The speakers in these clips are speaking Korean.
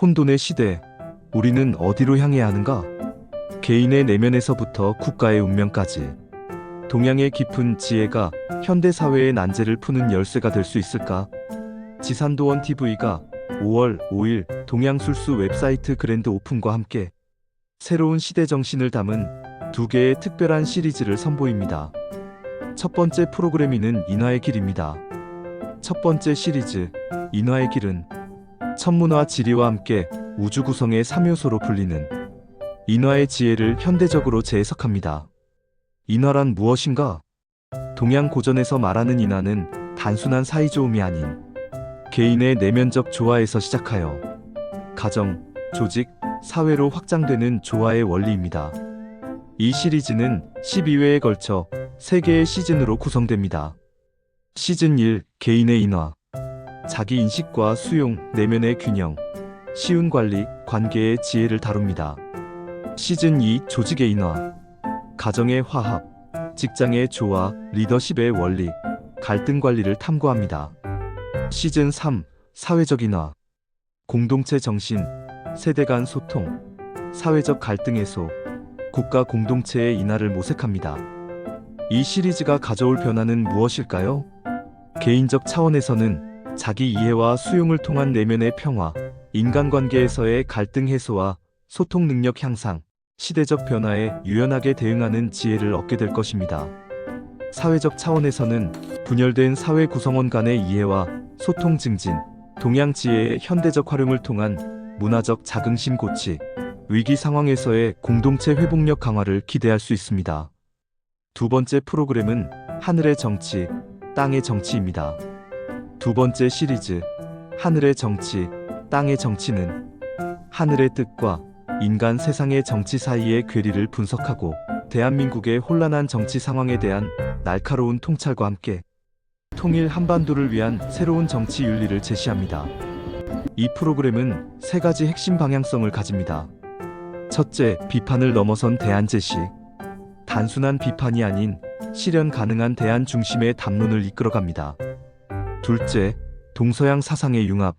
혼돈의 시대. 우리는 어디로 향해야 하는가? 개인의 내면에서부터 국가의 운명까지. 동양의 깊은 지혜가 현대 사회의 난제를 푸는 열쇠가 될 수 있을까? 지산도원 TV가 5월 5일 동양술수 웹사이트 그랜드 오픈과 함께 새로운 시대 정신을 담은 두 개의 특별한 시리즈를 선보입니다. 첫 번째 프로그래밍은 인화의 길입니다. 첫 번째 시리즈 인화의 길은 천문화 지리와 함께 우주 구성의 3요소로 불리는 인화의 지혜를 현대적으로 재해석합니다. 인화란 무엇인가? 동양 고전에서 말하는 인화는 단순한 사이좋음이 아닌 개인의 내면적 조화에서 시작하여 가정, 조직, 사회로 확장되는 조화의 원리입니다. 이 시리즈는 12회에 걸쳐 3개의 시즌으로 구성됩니다. 시즌 1 개인의 인화 자기 인식과 수용, 내면의 균형, 쉬운 관리, 관계의 지혜를 다룹니다. 시즌 2 조직의 인화 가정의 화합, 직장의 조화, 리더십의 원리, 갈등 관리를 탐구합니다. 시즌 3 사회적 인화 공동체 정신, 세대 간 소통, 사회적 갈등 해소, 국가 공동체의 인하를 모색합니다. 이 시리즈가 가져올 변화는 무엇일까요? 개인적 차원에서는 자기 이해와 수용을 통한 내면의 평화, 인간관계에서의 갈등 해소와 소통 능력 향상, 시대적 변화에 유연하게 대응하는 지혜를 얻게 될 것입니다. 사회적 차원에서는 분열된 사회 구성원 간의 이해와 소통 증진, 동양 지혜의 현대적 활용을 통한 문화적 자긍심 고치, 위기 상황에서의 공동체 회복력 강화를 기대할 수 있습니다. 두 번째 프로그램은 하늘의 정치, 땅의 정치입니다. 두 번째 시리즈, 하늘의 정치, 땅의 정치는 하늘의 뜻과 인간 세상의 정치 사이의 괴리를 분석하고 대한민국의 혼란한 정치 상황에 대한 날카로운 통찰과 함께 통일 한반도를 위한 새로운 정치 윤리를 제시합니다. 이 프로그램은 세 가지 핵심 방향성을 가집니다. 첫째, 비판을 넘어선 대안 제시. 단순한 비판이 아닌 실현 가능한 대안 중심의 담론을 이끌어갑니다. 둘째, 동서양 사상의 융합.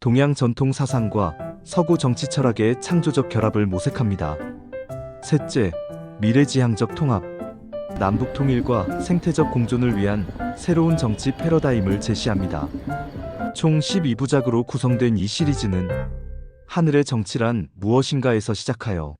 동양 전통 사상과 서구 정치 철학의 창조적 결합을 모색합니다. 셋째, 미래지향적 통합. 남북 통일과 생태적 공존을 위한 새로운 정치 패러다임을 제시합니다. 총 12부작으로 구성된 이 시리즈는 하늘의 정치란 무엇인가에서 시작하여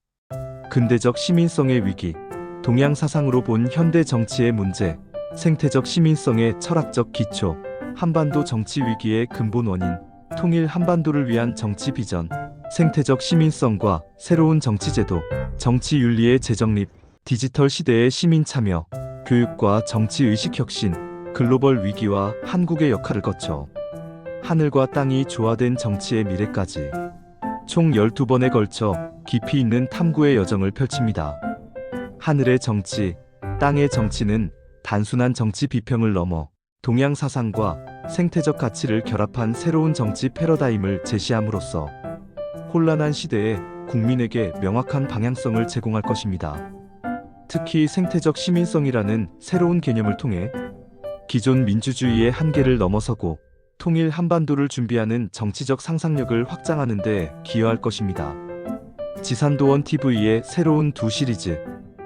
근대적 시민성의 위기, 동양 사상으로 본 현대 정치의 문제, 생태적 시민성의 철학적 기초, 한반도 정치 위기의 근본 원인, 통일 한반도를 위한 정치 비전, 생태적 시민성과 새로운 정치제도, 정치 윤리의 재정립, 디지털 시대의 시민 참여, 교육과 정치 의식 혁신, 글로벌 위기와 한국의 역할을 거쳐 하늘과 땅이 조화된 정치의 미래까지 총 12번에 걸쳐 깊이 있는 탐구의 여정을 펼칩니다. 하늘의 정치, 땅의 정치는 단순한 정치 비평을 넘어 동양 사상과 생태적 가치를 결합한 새로운 정치 패러다임을 제시함으로써 혼란한 시대에 국민에게 명확한 방향성을 제공할 것입니다. 특히 생태적 시민성이라는 새로운 개념을 통해 기존 민주주의의 한계를 넘어서고 통일 한반도를 준비하는 정치적 상상력을 확장하는 데 기여할 것입니다. 지산도원 TV의 새로운 두 시리즈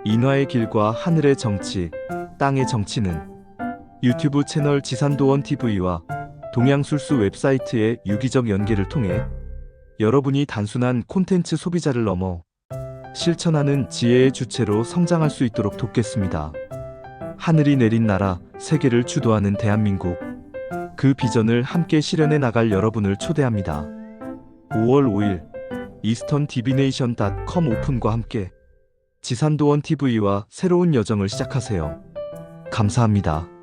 인화의 길과 하늘의 정치, 땅의 정치는 유튜브 채널 지산도원 TV와 동양술수 웹사이트의 유기적 연계를 통해 여러분이 단순한 콘텐츠 소비자를 넘어 실천하는 지혜의 주체로 성장할 수 있도록 돕겠습니다. 하늘이 내린 나라, 세계를 주도하는 대한민국. 그 비전을 함께 실현해 나갈 여러분을 초대합니다. 5월 5일 이스턴 디비네이션.com 오픈과 함께 지산도원 TV와 새로운 여정을 시작하세요. 감사합니다.